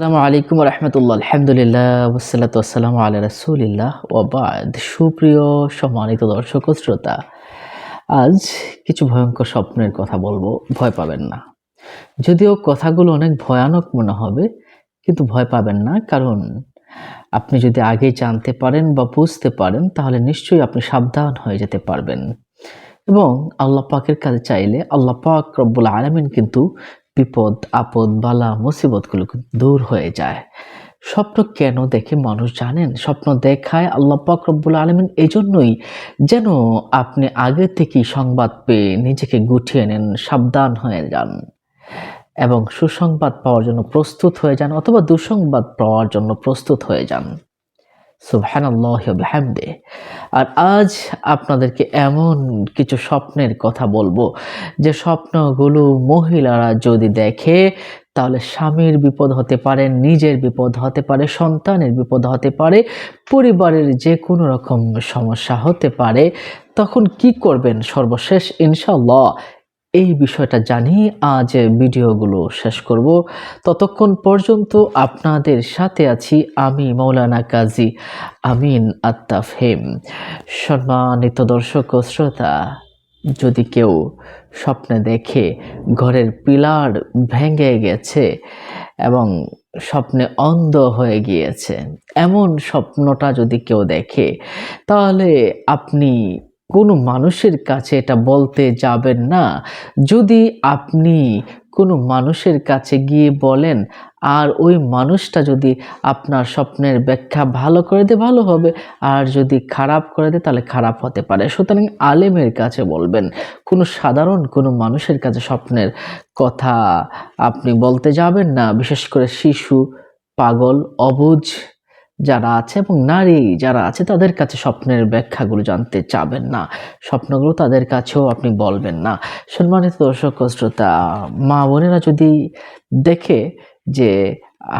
আসসালামু আলাইকুম রহমতুল্লাহ আলহামদুলিল্লাহ ওসালাত আসসালামু আল্লাহ রসুলিল্লাহ ওবাদ সুপ্রিয় সম্মানিত দর্শক শ্রোতা আজ কিছু ভয়ঙ্কর স্বপ্নের কথা বলব ভয় পাবেন না যদিও কথাগুলো অনেক ভয়ানক মনে হবে কিন্তু ভয় পাবেন না কারণ আপনি যদি আগে জানতে পারেন বা বুঝতে পারেন তাহলে নিশ্চয়ই আপনি সাবধান হয়ে যেতে পারবেন এবং আল্লাহ পাকের কাছে চাইলে আল্লাহ পাক রব্বুল আলমিন কিন্তু বিপদ, আপদ, বালা, মুসিবতগুলো দূর হয়ে যায়। স্বপ্ন কেন দেখে মানুষ জানেন? স্বপ্ন দেখায় আল্লাহ পাক রব্বুল আলমিন এজন্যই যেন আপনি আগে থেকেই সংবাদ পেয়ে নিজেকে গুটিয়ে নেন, সাবধান হয়ে যান এবং সুসংবাদ পাওয়ার জন্য প্রস্তুত হয়ে যান অথবা দুঃসংবাদ পাওয়ার জন্য প্রস্তুত হয়ে যান। সুবহানাল্লাহামদে আর আজ আপনাদেরকে এমন কিছু স্বপ্নের কথা বলব, যে স্বপ্নগুলো মহিলারা যদি দেখে, তাহলে স্বামীর বিপদ হতে পারে, নিজের বিপদ হতে পারে, সন্তানের বিপদ হতে পারে, পরিবারের যে কোনো রকম সমস্যা হতে পারে, তখন কি করবেন সর্বশেষ? ইনশাল্লাহ এই বিষয়টা জানি, আজ ভিডিওগুলো শেষ করব। ততক্ষণ পর্যন্ত আপনাদের সাথে আছি আমি মৌলানা কাজী আমিন আত্তাফ হেম। সম্মানিত দর্শক ও শ্রোতা, যদি কেউ স্বপ্নে দেখে ঘরের পিলার ভেঙে গেছে এবং স্বপ্নে অন্ধ হয়ে গিয়েছে, এমন স্বপ্নটা যদি কেউ দেখে, তাহলে আপনি কোনো মানুষের কাছে এটা বলতে যাবেন না। যদি আপনি কোনো মানুষের কাছে গিয়ে বলেন, আর ওই মানুষটা যদি আপনার স্বপ্নের ব্যাখ্যা ভালো করে দেয় ভালো হবে। আর যদি খারাপ করে দেয় তাহলে খারাপ হতে পারে। সুতরাং আলেমের কাছে বলবেন, কোনো সাধারণ কোনো মানুষের কাছে স্বপ্নের কথা আপনি বলতে যাবেন না। বিশেষ করে শিশু, পাগল, অবুঝ যারা আছে এবং নারী যারা আছে, তাদের কাছে স্বপ্নের ব্যাখ্যাগুলো জানতে চাবেন না। স্বপ্নগুলো তাদের কাছেও আপনি বলবেন না। সম্মানিত দর্শক শ্রোতা, মা বোনেরা যদি দেখে যে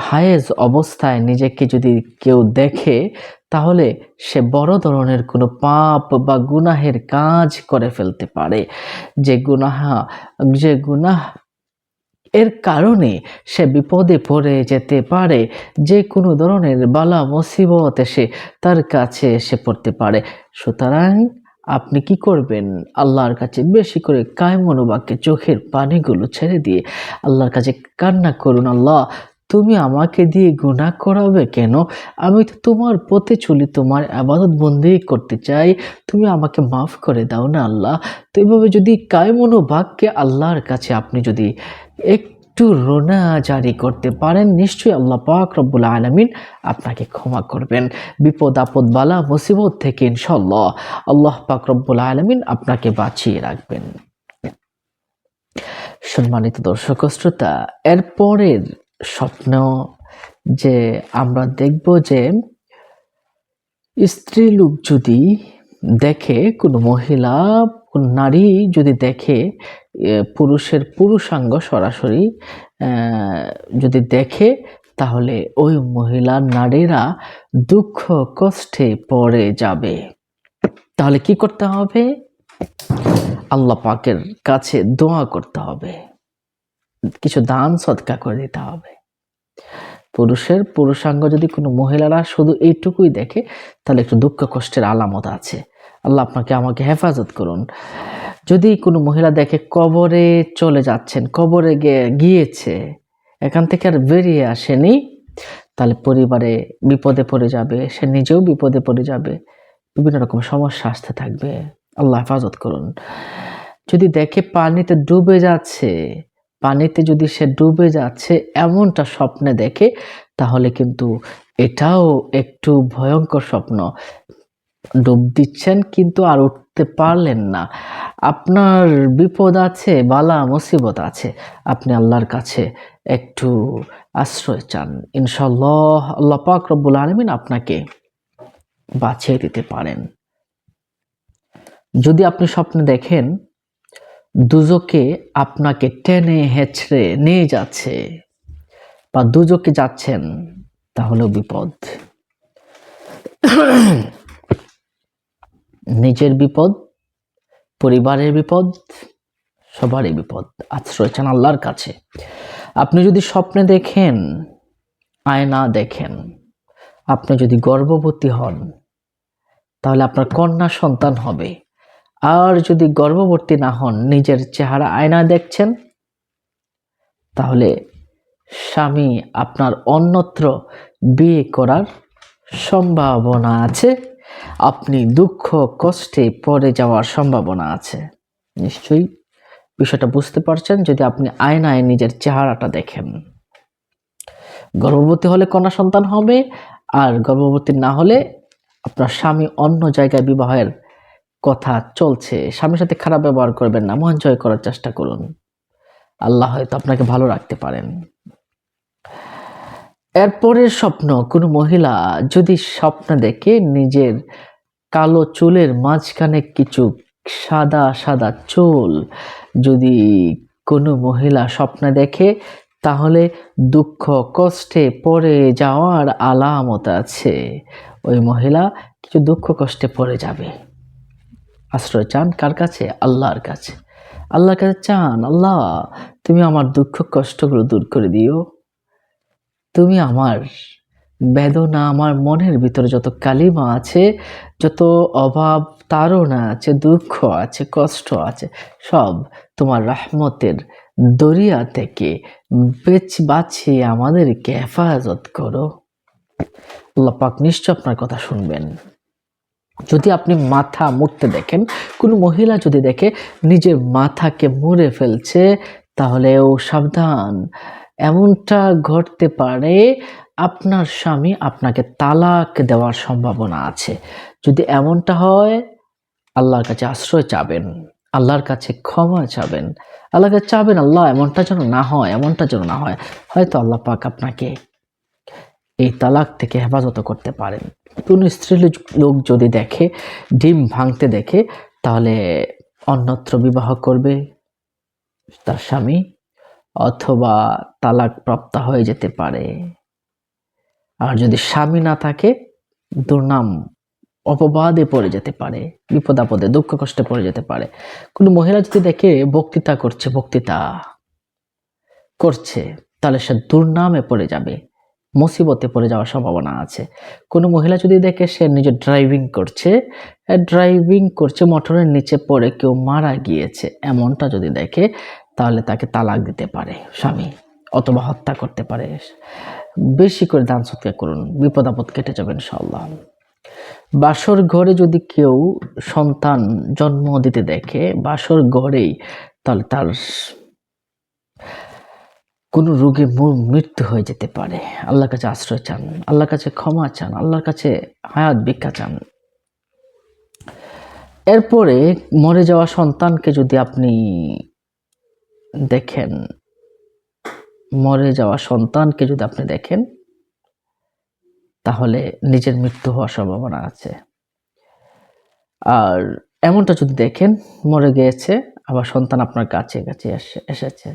হায়েজ অবস্থায় নিজেকে যদি কেউ দেখে, তাহলে সে বড় ধরনের কোনো পাপ বা গুনাহের কাজ করে ফেলতে পারে। যে গুনাহা, যে গুনাহ এর কারণে সে বিপদে পড়ে যেতে পারে। যে কোনো ধরনের বালা মুসিবত এসে তার কাছে এসে পড়তে পারে। সুতরাং আপনি কি করবেন? আল্লাহর কাছে বেশি করে কায় মনোবাক্যে চোখের পানিগুলো ছেড়ে দিয়ে আল্লাহর কাছে কান্না করুন, আল্লাহ, তুমি আমাকে দিয়ে গুণা করাবে কেন? আমি তো তোমার পথে চলি, তোমার আবাদত বন্দি করতে চাই। তুমি আমাকে মাফ করে দাও না, আল্লাহ। তো এভাবে যদি কায় মনোবাক্যে আল্লাহর কাছে আপনি যদি একটু রোনা জারি করতে পারেন, নিশ্চয়ই আল্লাহ পাক রব্বুল আলমিন আপনাকে ক্ষমা করবেন। বিপদ আপদ, বালা, মুসিবত থেকে ইনশাল্লাহ আল্লাহ পাক রব্বুল আলমিন আপনাকে বাঁচিয়ে রাখবেন। সম্মানিত দর্শক শ্রোতা এরপরের স্বপ্ন যে আমরা দেখব যে স্ত্রী লোক যদি দেখে, কোনো মহিলা, কোন নারী যদি দেখে পুরুষের পুরুষাঙ্গ সরাসরি যদি দেখে, তাহলে ওই মহিলা, নারীরা দুঃখ কষ্টে পড়ে যাবে। তাহলে কি করতে হবে? আল্লাহ পাকের কাছে দোয়া করতে হবে। কিছু দান সৎকা করে দিতে হবে। পুরুষের পুরুষাঙ্গ যদি কোনো মহিলারা শুধু এইটুকুই দেখে, তাহলে একটু দুঃখ কষ্টের আলামত আছে। আল্লাহ আপনাকে আমাকে হেফাজত করুন। যদি কোনো মহিলা দেখে কবরে চলে যাচ্ছেন, কবরে গিয়েছে, এখান থেকে আর বেরিয়ে আসেনি, তাহলে পরিবারে বিপদে পড়ে যাবে, সে নিজেও বিপদে পড়ে যাবে। বিভিন্ন রকম সমস্যা আসতে থাকবে। আল্লাহ হেফাজত করুন। যদি দেখে পানিতে ডুবে যাচ্ছে, পানিতে যদি সে ডুবে যাচ্ছে এমনটা স্বপ্নে দেখে, তাহলে কিন্তু এটাও একটু ভয়ঙ্কর স্বপ্ন। ডুব দিচ্ছেন কিন্তু আর উঠতে পারলেন না। আপনার বিপদ আছে, বালা মুসিবত আছে। আপনি আল্লাহর কাছে একটু আশ্রয় চান। ইনশাল্লাহ আল্লাহ পাক রব্বুল আলমিন আপনাকে বাঁচিয়ে দিতে পারেন। যদি আপনি স্বপ্নে দেখেন, দুজকে আপনাকে টেনে হেঁচড়ে নিয়ে যাচ্ছে বা দুজকে যাচ্ছেন, তাহলেও বিপদ। নিজের বিপদ, পরিবারের বিপদ, সবারই বিপদ, আশ্রয় চান আল্লাহর কাছে। আপনি যদি স্বপ্নে দেখেন, আয়না দেখেন, আপনি যদি গর্ভবতী হন, তাহলে আপনার কন্যা সন্তান হবে। আর যদি গর্ভবতী না হন, নিজের চেহারা আয়না দেখছেন, তাহলে স্বামী আপনার অন্যত্র বিয়ে করার সম্ভাবনা আছে। আপনি দুঃখ, কষ্টে পড়ে যাওয়ার সম্ভাবনা আছে। নিশ্চয়ই বিষয়টা বুঝতে পারছেন যদি আপনি আয়নায় নিজের চেহারাটা দেখেন। গর্ভবতী হলে কন্যা সন্তান হবে আর গর্ভবতী না হলে আপনার স্বামী অন্য জায়গায় বিবাহের কথা চলছে। স্বামীর সাথে খারাপ ব্যবহার করবেন না, মন জয় করার চেষ্টা করুন। আল্লাহ হয়তো আপনাকে ভালো রাখতে পারেন। এরপরের স্বপ্ন, কোনো মহিলা যদি স্বপ্ন দেখে নিজের কালো চুলের মাঝখানে কিছু সাদা সাদা চুল যদি কোনো মহিলা স্বপ্নে দেখে, তাহলে দুঃখ, কষ্টে পড়ে যাওয়ার আলামত আছে। ওই মহিলা কিছু দুঃখ, কষ্টে পড়ে যাবে। আশ্রয় চান কার কাছে? আল্লাহর কাছে। আল্লাহর কাছে চান, আল্লাহ, তুমি আমার দুঃখ, কষ্টগুলো দূর করে দিও। তুমি আমার বেদনা, আমার মনের ভিতরে যত কালিমা আছে, যত অভাব, তাড়না আছে, দুঃখ আছে, কষ্ট আছে, সব তোমার রাহমতের দরিয়া থেকে বেচ বাছিয়ে আমাদেরকে হেফাজত করো। আল্লাহ পাক নিশ্চয় আপনার কথা শুনবেন। যদি আপনি মাথা মুড়তে দেখেন, কোনো মহিলা যদি দেখে নিজের মাথাকে মুড়ে ফেলছে, তাহলেও সাবধান। এমনটা ঘটতে পারে, আপনার স্বামী আপনাকে তালাক দেওয়ার সম্ভাবনা আছে। যদি এমনটা হয়, আল্লাহর কাছে আশ্রয় চাবেন, আল্লাহর কাছে ক্ষমা চাবেন, আল্লাহর কাছে চাবেন, আল্লাহ এমনটা যেন না হয়, এমনটা যেন না হয়, হয়তো আল্লাহ পাক আপনাকে এই তালাক থেকে হেফাজত করতে পারেন। কোনো স্ত্রী লোক যদি দেখে, ডিম ভাঙতে দেখে, তাহলে অন্যত্র বিবাহ করবে তার স্বামী। অথবা তালাক প্রাপ্ত হয়ে যেতে পারে। আর যদি স্বামী না থাকে, দুর্নাম অপবাদে পড়ে যেতে পারে, বিপদ আপদে, দুঃখ কষ্টে পড়ে যেতে পারে। কোনো মহিলা যদি দেখে বক্তৃতা করছে বক্তৃতা করছে, তাহলে সে দুর্নামে পড়ে যাবে, মুসিবতে পড়ে যাওয়ার সম্ভাবনা আছে। কোনো মহিলা যদি দেখে সে নিজে ড্রাইভিং করছে ড্রাইভিং করছে, মোটরের নিচে পড়ে কেউ মারা গিয়েছে, এমনটা যদি দেখে তাহলে তাকে তালাক দিতে পারে স্বামী, অথবা হত্যা করতে পারে। বেশি করে দান সৎকার করুন, বিপদ আপদ কেটে যাবেন ইনশাল্লাহ বাসর ঘরে যদি কেউ সন্তান জন্ম দিতে দেখে, বাসর ঘরেই তাহলে তার কোনো রোগে মৃত্যু হয়ে যেতে পারে। আল্লাহর কাছে আশ্রয় চান, আল্লাহর কাছে ক্ষমা চান, আল্লাহর কাছে হায়াত ভিক্ষা চান। এরপরে মরে যাওয়া সন্তানকে যদি আপনি দেখেন, মরে যাওয়া সন্তানকে যদি আপনি দেখেন, তাহলে নিজের মৃত্যু হওয়ার সম্ভাবনা আছে। আর এমনটা যদি দেখেন, মরে গিয়েছে, আবার সন্তান আপনার কাছে কাছে এসেছে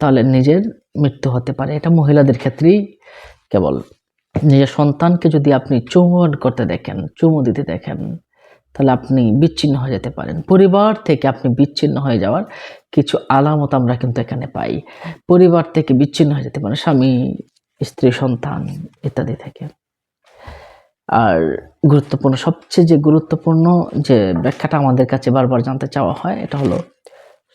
তাহলে নিজের মৃত্যু হতে পারে। এটা মহিলাদের ক্ষেত্রেই কেবল নিজের সন্তানকে যদি আপনি চুম্বন করতে দেখেন, চুমু দিতে দেখেন তাহলে আপনি বিচ্ছিন্ন হয়ে যেতে পারেন। পরিবার থেকে আপনি বিচ্ছিন্ন হয়ে যাওয়ার কিছু আলামত আমরা কিন্তু এখানে পাই। পরিবার থেকে বিচ্ছিন্ন হয়ে যেতে পারে স্বামী, স্ত্রী, সন্তান ইত্যাদি থেকে। আর গুরুত্বপূর্ণ, সবচেয়ে যে গুরুত্বপূর্ণ যে ব্যাখ্যাটা আমাদের কাছে বারবার জানতে চাওয়া হয়, এটা হলো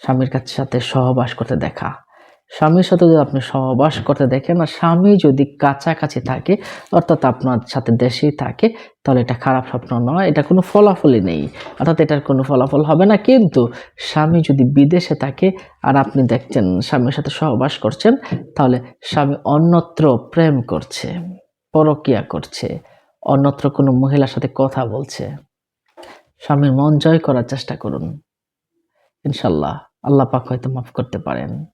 স্বামীর কাছে সাথে সহবাস করতে দেখা। স্বামীর সাথে যদি আপনি সহবাস করতে দেখেন, আর স্বামী যদি কাছাকাছি থাকে, অর্থাৎ আপনার সাথে দেশেই থাকে, তাহলে এটা খারাপ স্বপ্ন নয়। এটা কোনো ফলাফলই নেই। অর্থাৎ এটার কোনো ফলাফল হবে না। কিন্তু স্বামী যদি বিদেশে থাকে, আর আপনি দেখছেন স্বামীর সাথে সহবাস করছেন, তাহলে স্বামী অন্যত্র প্রেম করছে, পরকিয়া করছে, অন্যত্র কোনো মহিলার সাথে কথা বলছে। স্বামীর মন জয় করার চেষ্টা করুন। ইনশাল্লাহ, আল্লাহ পাক হয়তো মাফ করতে পারেন।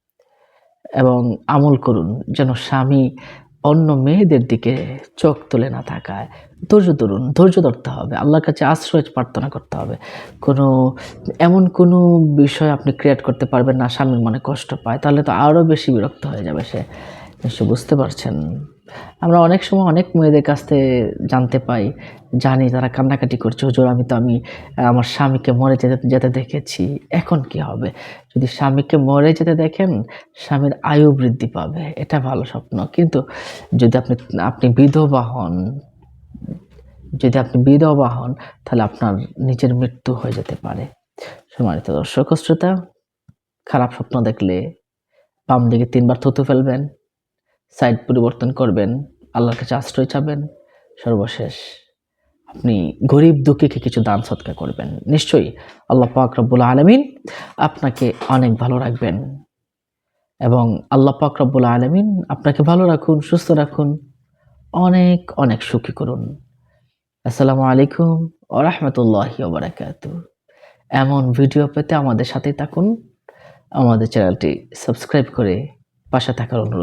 এবং আমল করুন যেন স্বামী অন্য মেয়েদের দিকে চোখ তুলে না থাকায় ধৈর্য ধরুন, ধৈর্য ধরতে হবে। আল্লাহর কাছে আশ্রয় প্রার্থনা করতে হবে। কোনো, এমন কোনো বিষয় আপনি ক্রিয়েট করতে পারবেন না স্বামীর মনে কষ্ট পায়, তাহলে তো আরও বেশি বিরক্ত হয়ে যাবে সে বুঝতে পারছেন। আমরা অনেক সময় অনেক মেয়েদের কাছ থেকে জানতে পাই, জানি তারা কান্নাকাটি করছে, হুজুর, আমি তো, আমি, আমার স্বামীকে মরে যেতে যেতে দেখেছি, এখন কি হবে? যদি স্বামীকে মরে যেতে দেখেন, স্বামীর আয়ু বৃদ্ধি পাবে, এটা ভালো স্বপ্ন। কিন্তু যদি আপনি আপনি বিধবা হন, যদি আপনি বিধবা হন, তাহলে আপনার নিজের মৃত্যু হয়ে যেতে পারে। সম্মানিত দর্শক শ্রোতা, খারাপ স্বপ্ন দেখলে বাম দিকে তিনবার থুতু ফেলবেন। সাইড পরিবর্তন করবেন, আল্লাহর কাছে আশ্রয় চাবেন। সর্বশেষ, আপনি গরিব দুঃখীকে কিছু দান সৎকার করবেন। নিশ্চয়ই আল্লাহ পাক আলমিন আপনাকে অনেক ভালো রাখবেন এবং আল্লাহ পাক আলমিন আপনাকে ভালো রাখুন, সুস্থ রাখুন, অনেক অনেক সুখী করুন। আসসালামু আলাইকুম ও রহমতুল্লাহি ওবরাকাতু এমন ভিডিও পেতে আমাদের সাথেই থাকুন। আমাদের চ্যানেলটি সাবস্ক্রাইব করে পাশে থাকার অনুরোধ